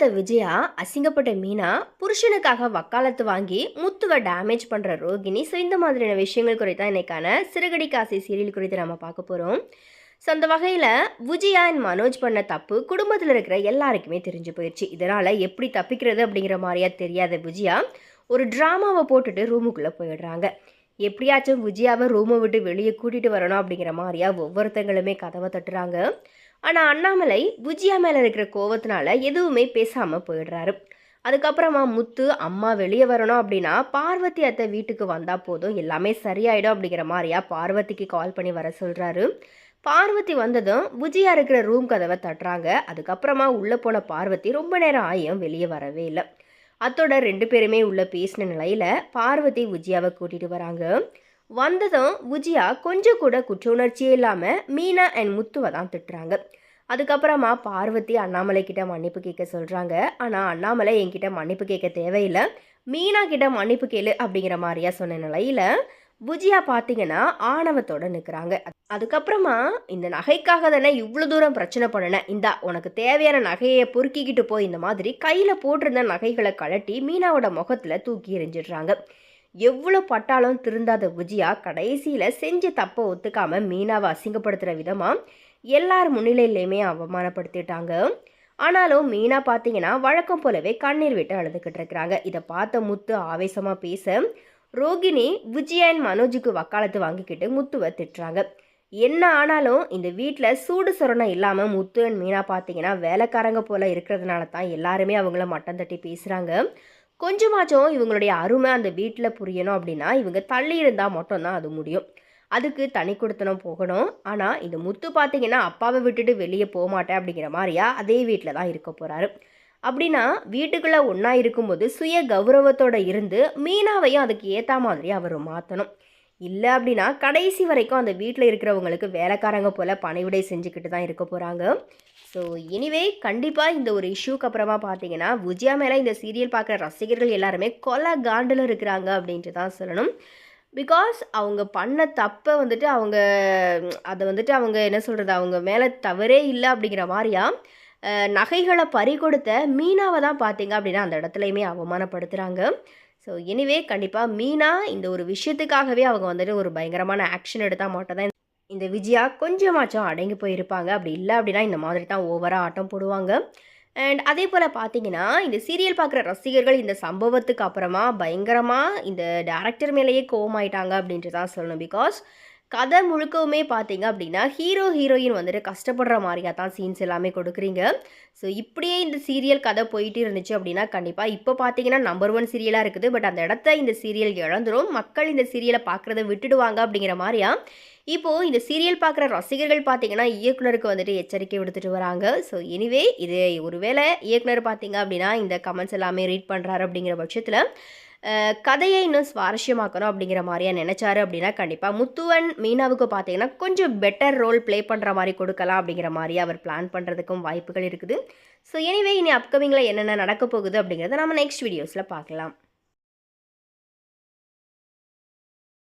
இல்லாத விஜயா அசிங்கப்பட்ட மீனா புருஷனுக்காக வக்காலத்து வாங்கி முத்துவை டேமேஜ் பண்ணுற ரோகிணி ஸோ இந்த மாதிரியான விஷயங்கள் குறித்து தான் இன்னைக்கான சிறுகடி காசி சீரியல் குறித்து நம்ம பார்க்க போகிறோம் ஸோ அந்த வகையில் விஜயா அண்ட் மனோஜ் பண்ண தப்பு குடும்பத்தில் இருக்கிற எல்லாருக்குமே தெரிஞ்சு போயிடுச்சு இதனால் எப்படி தப்பிக்கிறது அப்படிங்கிற மாதிரியா தெரியாத விஜயா ஒரு ட்ராமாவை போட்டுட்டு ரூமுக்குள்ளே போயிடுறாங்க. எப்படியாச்சும் விஜயாவை ரூமை விட்டு வெளியே கூட்டிகிட்டு வரணும் அப்படிங்கிற மாதிரியா ஒவ்வொருத்தங்களுமே கதவை தட்டுறாங்க. ஆனால் அண்ணாமலை புஜியா மேலே இருக்கிற கோவத்தினால எதுவுமே பேசாமல் போயிடுறாரு. அதுக்கப்புறமா முத்து அம்மா வெளியே வரணும் அப்படின்னா பார்வதி அத்தை வீட்டுக்கு வந்தால் போதும் எல்லாமே சரியாயிடும் அப்படிங்கிற மாதிரியா பார்வதிக்கு கால் பண்ணி வர சொல்கிறாரு பார்வதி வந்ததும் புஜியா இருக்கிற ரூம் கதவை தட்டுறாங்க. அதுக்கப்புறமா உள்ளே போன பார்வதி ரொம்ப நேரம் ஆயும் வெளியே வரவே இல்லை. அத்தோட ரெண்டு பேருமே உள்ள பேசின நிலையில் பார்வதி விஜயாவை கூட்டிகிட்டு வராங்க. வந்ததும் விஜயா கொஞ்சம் கூட குற்ற உணர்ச்சியே இல்லாமல் மீனா அண்ட் முத்துவை தான் திட்டுறாங்க. அதுக்கப்புறமா பார்வதி அண்ணாமலை கிட்ட மன்னிப்பு கேட்க சொல்கிறாங்க ஆனால் அண்ணாமலை என்கிட்ட மன்னிப்பு கேட்க தேவையில்லை. மீனா கிட்ட மன்னிப்பு கேளு அப்படிங்கிற மாதிரியா சொன்ன நிலையில் புஜியா பார்த்தீங்கன்னா ஆணவத்தோட நிற்கிறாங்க அதுக்கப்புறமா இந்த நகைக்காக தானே இவ்வளோ தூரம் பிரச்சனை பண்ணினேன் இந்தா உனக்கு தேவையான நகையை பொறுக்கிக்கிட்டு போய் இந்த மாதிரி கையில் போட்டிருந்த நகைகளை கழட்டி மீனாவோட முகத்தில் தூக்கி எறிஞ்சிடுறாங்க. எவ்வளோ பட்டாலும் திருந்தாத விஜயா கடைசியில் செஞ்ச தப்பை ஒத்துக்காமல் மீனாவை அசிங்கப்படுத்துகிற விதமாக எல்லார் முன்னிலையிலையுமே அவமானப்படுத்திட்டாங்க. ஆனாலும் மீனா பார்த்தீங்கன்னா வழக்கம் போலவே கண்ணீர் விட்டு அழுதுகிட்டு இருக்கிறாங்க. இதை பார்த்த முத்து ஆவேசமாக பேச ரோகிணி விஜயன் மனோஜுக்கு வக்காலத்து வாங்கிக்கிட்டு முத்துவை திட்டுறாங்க. என்ன ஆனாலும் இந்த வீட்டில் சூடு சுரணம் இல்லாமல் முத்து அண்ட் மீனா பார்த்தீங்கன்னா வேலைக்காரங்க போல் இருக்கிறதுனால தான் எல்லாருமே அவங்கள மட்டம் தட்டி பேசுகிறாங்க கொஞ்சமாச்சும் இவங்களுடைய அருமை அந்த வீட்டில் புரியணும் அப்படின்னா இவங்க தள்ளி இருந்தால் மட்டும்தான் அது முடியும். அதுக்கு தனி கொடுத்தனம் போகணும். ஆனால் இந்த முத்து பார்த்தீங்கன்னா அப்பாவை விட்டுட்டு வெளியே போக மாட்டேன் அப்படிங்கிற மாதிரியா அதே வீட்டில் தான் இருக்க போகிறாரு அப்படின்னா வீட்டுக்குள்ளே ஒன்றா இருக்கும்போது சுய கௌரவத்தோடு இருந்து மீனாவையும் அதுக்கு ஏற்ற மாதிரி அவர் மாற்றணும் இல்லை அப்படின்னா கடைசி வரைக்கும் அந்த வீட்டில் இருக்கிறவங்களுக்கு வேலைக்காரங்க போல் பணிவிடை செஞ்சுக்கிட்டு தான் இருக்க போகிறாங்க ஸோ எனிவே கண்டிப்பாக இந்த ஒரு இஷ்யூக்கு அப்புறமா பார்த்தீங்கன்னா விஜயா மேலே இந்த சீரியல் பார்க்குற ரசிகர்கள் எல்லாருமே கொலை காண்டில் இருக்கிறாங்க அப்படின்ட்டு தான் சொல்லணும். பிகாஸ் அவங்க பண்ண தப்பை வந்துட்டு அவங்க அதை வந்துட்டு அவங்க என்ன சொல்கிறது அவங்க மேலே தவறே இல்லை அப்படிங்கிற மாதிரியா நகைகளை பறி கொடுத்த மீனாவை தான் பார்த்தீங்க அப்படின்னா அந்த இடத்துலையுமே அவமானப்படுத்துகிறாங்க ஸோ எனிவே கண்டிப்பாக மீனா இந்த ஒரு விஷயத்துக்காகவே அவங்க வந்துட்டு ஒரு பயங்கரமான ஆக்ஷன் எடுத்தால் மட்டும் தான் இந்த விஜயா கொஞ்சமாச்சும் அடங்கி போயிருப்பாங்க. அப்படி இல்லை அப்படின்னா இந்த மாதிரி தான் ஓவராக ஆட்டம் போடுவாங்க. அண்ட் அதே போல் பார்த்தீங்கன்னா இந்த சீரியல் பார்க்குற ரசிகர்கள் இந்த சம்பவத்துக்கு அப்புறமா பயங்கரமாக இந்த டேரக்டர் மேலேயே கோவமாயிட்டாங்க அப்படின்ட்டு தான் சொல்லணும். பிகாஸ் கதை முழுக்கவுமே பார்த்தீங்க அப்படின்னா ஹீரோ ஹீரோயின் வந்துட்டு கஷ்டப்படுற மாதிரியாக தான் சீன்ஸ் எல்லாமே கொடுக்குறீங்க. ஸோ இப்படியே இந்த சீரியல் கதை போயிட்டு இருந்துச்சு அப்படின்னா கண்டிப்பாக இப்போ பார்த்தீங்கன்னா நம்பர் ஒன் சீரியலாக இருக்குது. பட் அந்த இடத்த இந்த சீரியல் இழந்துரும். மக்கள் இந்த சீரியலை பார்க்குறத விட்டுடுவாங்க அப்படிங்கிற மாதிரியா? இப்போது இந்த சீரியல் பார்க்குற ரசிகர்கள் பார்த்தீங்கன்னா இயக்குனருக்கு வந்துட்டு எச்சரிக்கை விடுத்துட்டு வராங்க. ஸோ எனிவே இது ஒருவேளை இயக்குனர் பார்த்தீங்க அப்படின்னா இந்த கமெண்ட்ஸ் எல்லாமே ரீட் பண்ணுறாரு அப்படிங்கிற பட்சத்தில் கதையை இன்னும் சுவாரஸ்யமாக்கணும் அப்படிங்கிற மாதிரியா நினச்சாரு அப்படின்னா கண்டிப்பாக முத்துவன் மீனாவுக்கு பார்த்தீங்கன்னா கொஞ்சம் பெட்டர் ரோல் ப்ளே பண்ணுற மாதிரி கொடுக்கலாம் அப்படிங்கிற மாதிரி அவர் பிளான் பண்ணுறதுக்கும் வாய்ப்புகள் இருக்குது. ஸோ எனிவே இனி அப்கமிங்கில் என்னென்ன நடக்க போகுது அப்படிங்கிறத நம்ம நெக்ஸ்ட் வீடியோஸில் பார்க்கலாம்.